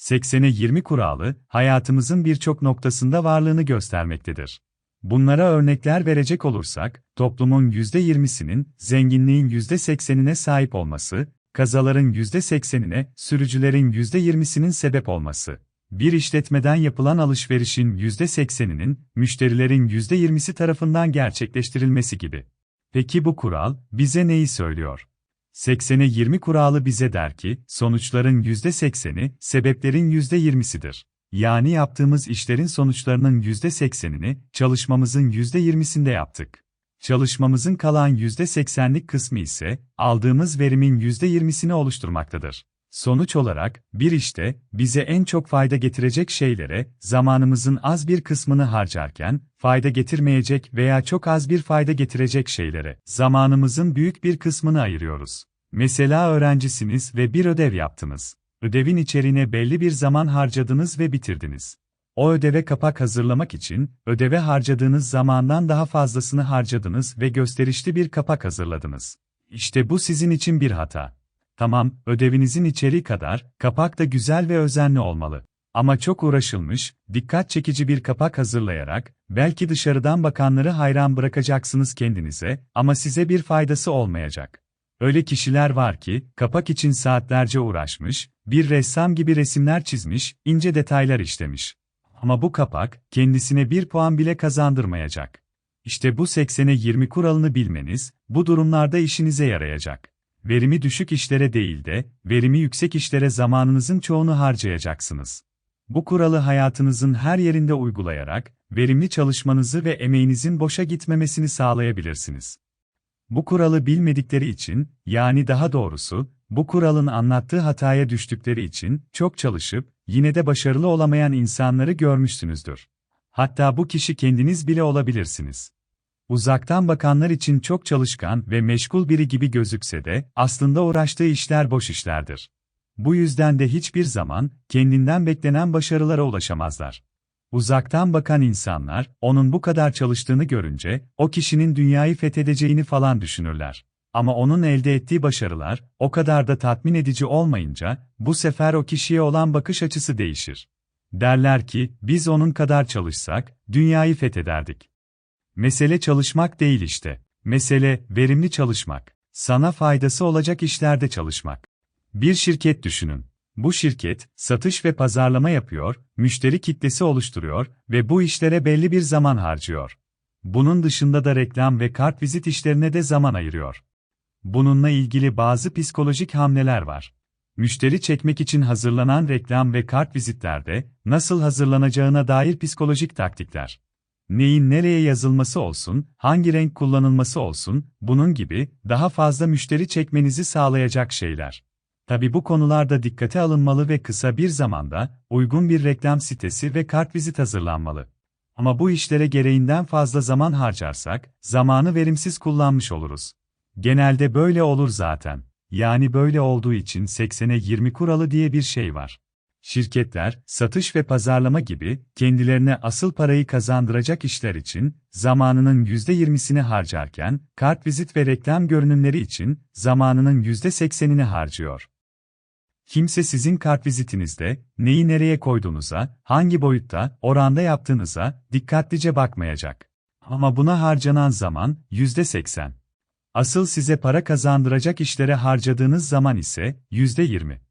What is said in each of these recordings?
80'e 20 kuralı, hayatımızın birçok noktasında varlığını göstermektedir. Bunlara örnekler verecek olursak, toplumun %20'sinin, zenginliğin %80'ine sahip olması, kazaların %80'ine, sürücülerin %20'sinin sebep olması, bir işletmeden yapılan alışverişin %80'inin, müşterilerin %20'si tarafından gerçekleştirilmesi gibi. Peki bu kural, bize neyi söylüyor? 80'e 20 kuralı bize der ki, sonuçların %80'i, sebeplerin %20'sidir. Yani yaptığımız işlerin sonuçlarının %80'ini, çalışmamızın %20'sinde yaptık. Çalışmamızın kalan %80'lik kısmı ise, aldığımız verimin %20'sini oluşturmaktadır. Sonuç olarak, bir işte, bize en çok fayda getirecek şeylere, zamanımızın az bir kısmını harcarken, fayda getirmeyecek veya çok az bir fayda getirecek şeylere, zamanımızın büyük bir kısmını ayırıyoruz. Mesela öğrencisiniz ve bir ödev yaptınız. Ödevin içeriğine belli bir zaman harcadınız ve bitirdiniz. O ödeve kapak hazırlamak için, ödeve harcadığınız zamandan daha fazlasını harcadınız ve gösterişli bir kapak hazırladınız. İşte bu sizin için bir hata. Tamam, ödevinizin içeriği kadar, kapak da güzel ve özenli olmalı. Ama çok uğraşılmış, dikkat çekici bir kapak hazırlayarak, belki dışarıdan bakanları hayran bırakacaksınız kendinize, ama size bir faydası olmayacak. Öyle kişiler var ki, kapak için saatlerce uğraşmış, bir ressam gibi resimler çizmiş, ince detaylar işlemiş. Ama bu kapak, kendisine bir puan bile kazandırmayacak. İşte bu 80'e 20 kuralını bilmeniz, bu durumlarda işinize yarayacak. Verimi düşük işlere değil de, verimi yüksek işlere zamanınızın çoğunu harcayacaksınız. Bu kuralı hayatınızın her yerinde uygulayarak, verimli çalışmanızı ve emeğinizin boşa gitmemesini sağlayabilirsiniz. Bu kuralı bilmedikleri için, yani daha doğrusu, bu kuralın anlattığı hataya düştükleri için, çok çalışıp, yine de başarılı olamayan insanları görmüşsünüzdür. Hatta bu kişi kendiniz bile olabilirsiniz. Uzaktan bakanlar için çok çalışkan ve meşgul biri gibi gözükse de, aslında uğraştığı işler boş işlerdir. Bu yüzden de hiçbir zaman, kendinden beklenen başarılara ulaşamazlar. Uzaktan bakan insanlar, onun bu kadar çalıştığını görünce, o kişinin dünyayı fethedeceğini falan düşünürler. Ama onun elde ettiği başarılar, o kadar da tatmin edici olmayınca, bu sefer o kişiye olan bakış açısı değişir. Derler ki, biz onun kadar çalışsak, dünyayı fethederdik. Mesele çalışmak değil işte. Mesele, verimli çalışmak. Sana faydası olacak işlerde çalışmak. Bir şirket düşünün. Bu şirket, satış ve pazarlama yapıyor, müşteri kitlesi oluşturuyor ve bu işlere belli bir zaman harcıyor. Bunun dışında da reklam ve kart vizit işlerine de zaman ayırıyor. Bununla ilgili bazı psikolojik hamleler var. Müşteri çekmek için hazırlanan reklam ve kart vizitlerde nasıl hazırlanacağına dair psikolojik taktikler. Neyin nereye yazılması olsun, hangi renk kullanılması olsun, bunun gibi daha fazla müşteri çekmenizi sağlayacak şeyler. Tabi bu konularda dikkate alınmalı ve kısa bir zamanda uygun bir reklam sitesi ve kartvizit hazırlanmalı. Ama bu işlere gereğinden fazla zaman harcarsak, zamanı verimsiz kullanmış oluruz. Genelde böyle olur zaten. Yani böyle olduğu için 80'e 20 kuralı diye bir şey var. Şirketler, satış ve pazarlama gibi, kendilerine asıl parayı kazandıracak işler için, zamanının %20'sini harcarken, kartvizit ve reklam görünümleri için, zamanının %80'ini harcıyor. Kimse sizin kartvizitinizde, neyi nereye koyduğunuza, hangi boyutta, oranda yaptığınıza, dikkatlice bakmayacak. Ama buna harcanan zaman, %80. Asıl size para kazandıracak işlere harcadığınız zaman ise, %20.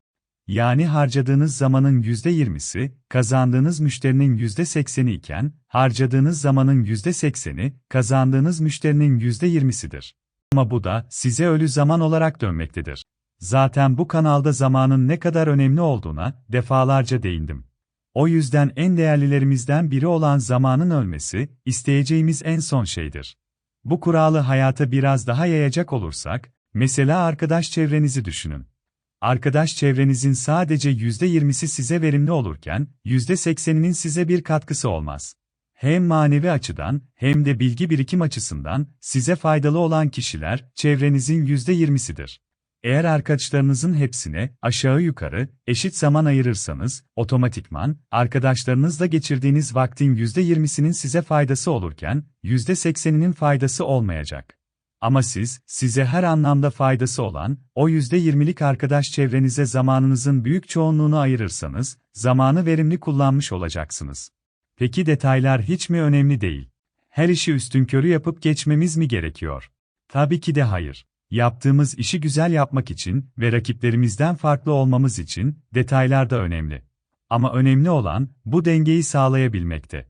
Yani harcadığınız zamanın %20'si, kazandığınız müşterinin %80'i iken, harcadığınız zamanın %80'i, kazandığınız müşterinin %20'sidir. Ama bu da, size ölü zaman olarak dönmektedir. Zaten bu kanalda zamanın ne kadar önemli olduğuna defalarca değindim. O yüzden en değerlilerimizden biri olan zamanın ölmesi, isteyeceğimiz en son şeydir. Bu kuralı hayata biraz daha yayacak olursak, mesela arkadaş çevrenizi düşünün. Arkadaş çevrenizin sadece %20'si size verimli olurken, %80'inin size bir katkısı olmaz. Hem manevi açıdan, hem de bilgi birikim açısından, size faydalı olan kişiler, çevrenizin %20'sidir. Eğer arkadaşlarınızın hepsine aşağı yukarı eşit zaman ayırırsanız, otomatikman arkadaşlarınızla geçirdiğiniz vaktin %20'sinin size faydası olurken %80'inin faydası olmayacak. Ama siz, size her anlamda faydası olan, o %20'lik arkadaş çevrenize zamanınızın büyük çoğunluğunu ayırırsanız, zamanı verimli kullanmış olacaksınız. Peki detaylar hiç mi önemli değil? Her işi üstünkörü yapıp geçmemiz mi gerekiyor? Tabii ki de hayır. Yaptığımız işi güzel yapmak için ve rakiplerimizden farklı olmamız için detaylar da önemli. Ama önemli olan bu dengeyi sağlayabilmekte.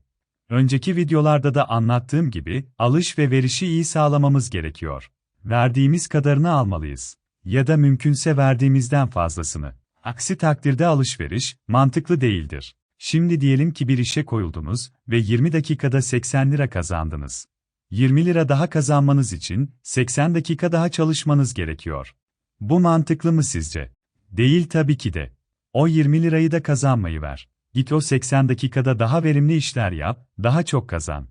Önceki videolarda da anlattığım gibi alış ve verişi iyi sağlamamız gerekiyor. Verdiğimiz kadarını almalıyız ya da mümkünse verdiğimizden fazlasını. Aksi takdirde alışveriş mantıklı değildir. Şimdi diyelim ki bir işe koyuldunuz ve 20 dakikada 80 lira kazandınız. 20 lira daha kazanmanız için 80 dakika daha çalışmanız gerekiyor. Bu mantıklı mı sizce? Değil tabii ki de. O 20 lirayı da kazanmayı ver. Git o 80 dakikada daha verimli işler yap, daha çok kazan.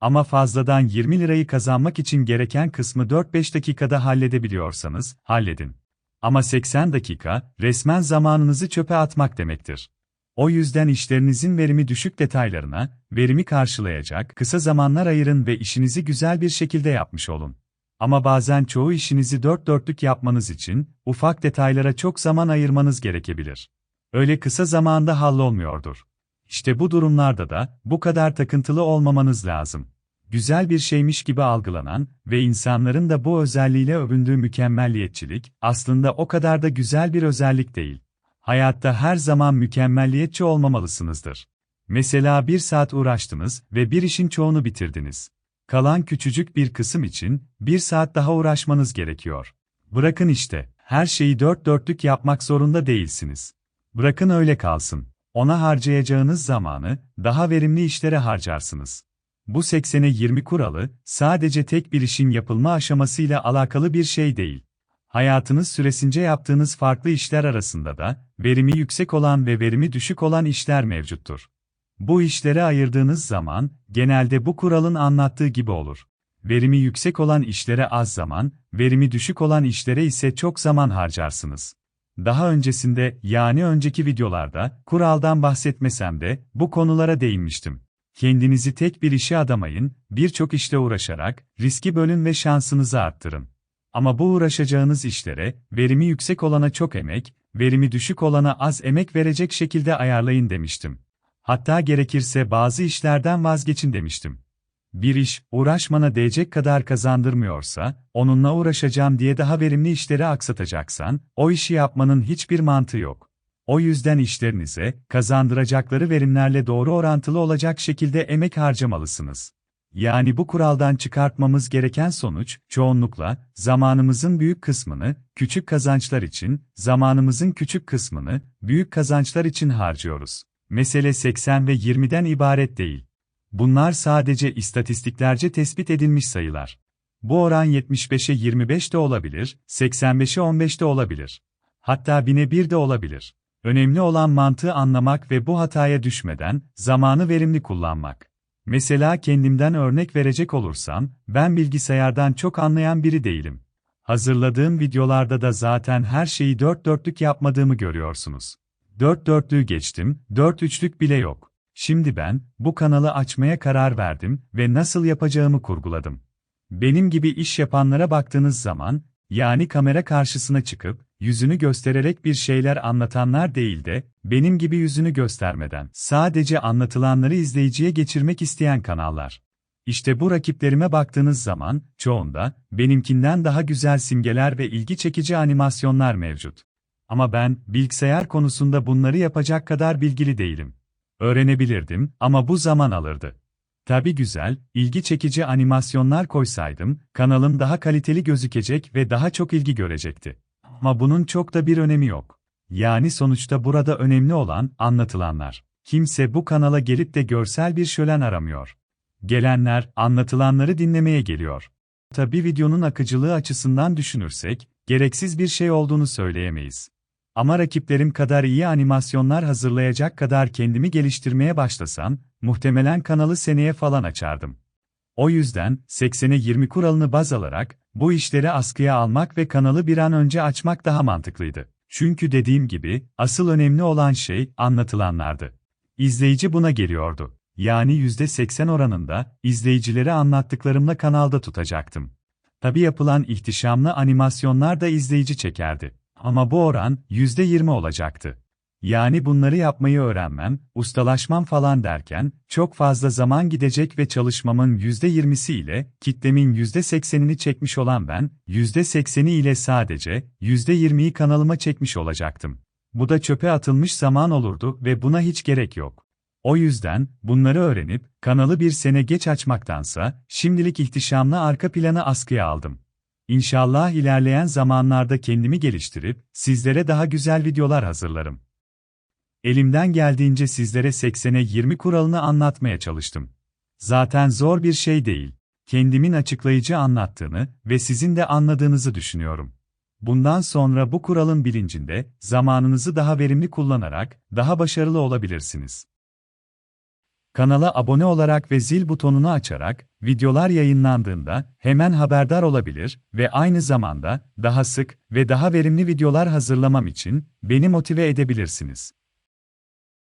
Ama fazladan 20 lirayı kazanmak için gereken kısmı 4-5 dakikada halledebiliyorsanız, halledin. Ama 80 dakika, resmen zamanınızı çöpe atmak demektir. O yüzden işlerinizin verimi düşük detaylarına, verimi karşılayacak kısa zamanlar ayırın ve işinizi güzel bir şekilde yapmış olun. Ama bazen çoğu işinizi dört dörtlük yapmanız için, ufak detaylara çok zaman ayırmanız gerekebilir. Öyle kısa zamanda hallolmuyordur. İşte bu durumlarda da, bu kadar takıntılı olmamanız lazım. Güzel bir şeymiş gibi algılanan ve insanların da bu özelliğiyle övündüğü mükemmelliyetçilik, aslında o kadar da güzel bir özellik değil. Hayatta her zaman mükemmelliyetçi olmamalısınızdır. Mesela bir saat uğraştınız ve bir işin çoğunu bitirdiniz. Kalan küçücük bir kısım için bir saat daha uğraşmanız gerekiyor. Bırakın işte, her şeyi dört dörtlük yapmak zorunda değilsiniz. Bırakın öyle kalsın. Ona harcayacağınız zamanı daha verimli işlere harcarsınız. Bu 80'e 20 kuralı sadece tek bir işin yapılma aşamasıyla alakalı bir şey değil. Hayatınız süresince yaptığınız farklı işler arasında da verimi yüksek olan ve verimi düşük olan işler mevcuttur. Bu işlere ayırdığınız zaman genelde bu kuralın anlattığı gibi olur. Verimi yüksek olan işlere az zaman, verimi düşük olan işlere ise çok zaman harcarsınız. Daha öncesinde, yani önceki videolarda, kuraldan bahsetmesem de, bu konulara değinmiştim. Kendinizi tek bir işe adamayın, birçok işle uğraşarak, riski bölün ve şansınızı arttırın. Ama bu uğraşacağınız işlere, verimi yüksek olana çok emek, verimi düşük olana az emek verecek şekilde ayarlayın demiştim. Hatta gerekirse bazı işlerden vazgeçin demiştim. Bir iş, uğraşmana değecek kadar kazandırmıyorsa, onunla uğraşacağım diye daha verimli işleri aksatacaksan, o işi yapmanın hiçbir mantığı yok. O yüzden işlerinize, kazandıracakları verimlerle doğru orantılı olacak şekilde emek harcamalısınız. Yani bu kuraldan çıkartmamız gereken sonuç, çoğunlukla, zamanımızın büyük kısmını, küçük kazançlar için, zamanımızın küçük kısmını, büyük kazançlar için harcıyoruz. Mesele 80 ve 20'den ibaret değil. Bunlar sadece istatistiklerce tespit edilmiş sayılar. Bu oran 75'e 25 de olabilir, 85'e 15 de olabilir. Hatta 1000'e 1 de olabilir. Önemli olan mantığı anlamak ve bu hataya düşmeden, zamanı verimli kullanmak. Mesela kendimden örnek verecek olursam, ben bilgisayardan çok anlayan biri değilim. Hazırladığım videolarda da zaten her şeyi dört dörtlük yapmadığımı görüyorsunuz. Dört dörtlüğü geçtim, dört üçlük bile yok. Şimdi ben, bu kanalı açmaya karar verdim ve nasıl yapacağımı kurguladım. Benim gibi iş yapanlara baktığınız zaman, yani kamera karşısına çıkıp, yüzünü göstererek bir şeyler anlatanlar değil de, benim gibi yüzünü göstermeden, sadece anlatılanları izleyiciye geçirmek isteyen kanallar. İşte bu rakiplerime baktığınız zaman, çoğunda, benimkinden daha güzel simgeler ve ilgi çekici animasyonlar mevcut. Ama ben, bilgisayar konusunda bunları yapacak kadar bilgili değilim. Öğrenebilirdim ama bu zaman alırdı. Tabi güzel, ilgi çekici animasyonlar koysaydım, kanalım daha kaliteli gözükecek ve daha çok ilgi görecekti. Ama bunun çok da bir önemi yok. Yani sonuçta burada önemli olan anlatılanlar. Kimse bu kanala gelip de görsel bir şölen aramıyor. Gelenler anlatılanları dinlemeye geliyor. Tabi videonun akıcılığı açısından düşünürsek, gereksiz bir şey olduğunu söyleyemeyiz. Ama rakiplerim kadar iyi animasyonlar hazırlayacak kadar kendimi geliştirmeye başlasam, muhtemelen kanalı seneye falan açardım. O yüzden, 80'e 20 kuralını baz alarak, bu işleri askıya almak ve kanalı bir an önce açmak daha mantıklıydı. Çünkü dediğim gibi, asıl önemli olan şey, anlatılanlardı. İzleyici buna geliyordu. Yani %80 oranında, izleyicileri anlattıklarımla kanalda tutacaktım. Tabi yapılan ihtişamlı animasyonlar da izleyici çekerdi. Ama bu oran %20 olacaktı. Yani bunları yapmayı öğrenmem, ustalaşmam falan derken, çok fazla zaman gidecek ve çalışmamın %20'si ile, kitlemin %80'ini çekmiş olan ben, %80'i ile sadece, %20'yi kanalıma çekmiş olacaktım. Bu da çöpe atılmış zaman olurdu ve buna hiç gerek yok. O yüzden, bunları öğrenip, kanalı bir sene geç açmaktansa, şimdilik ihtişamlı arka planı askıya aldım. İnşallah ilerleyen zamanlarda kendimi geliştirip, sizlere daha güzel videolar hazırlarım. Elimden geldiğince sizlere 80'e 20 kuralını anlatmaya çalıştım. Zaten zor bir şey değil. Kendimin açıklayıcı anlattığını ve sizin de anladığınızı düşünüyorum. Bundan sonra bu kuralın bilincinde, zamanınızı daha verimli kullanarak, daha başarılı olabilirsiniz. Kanala abone olarak ve zil butonunu açarak, videolar yayınlandığında hemen haberdar olabilir ve aynı zamanda daha sık ve daha verimli videolar hazırlamam için beni motive edebilirsiniz.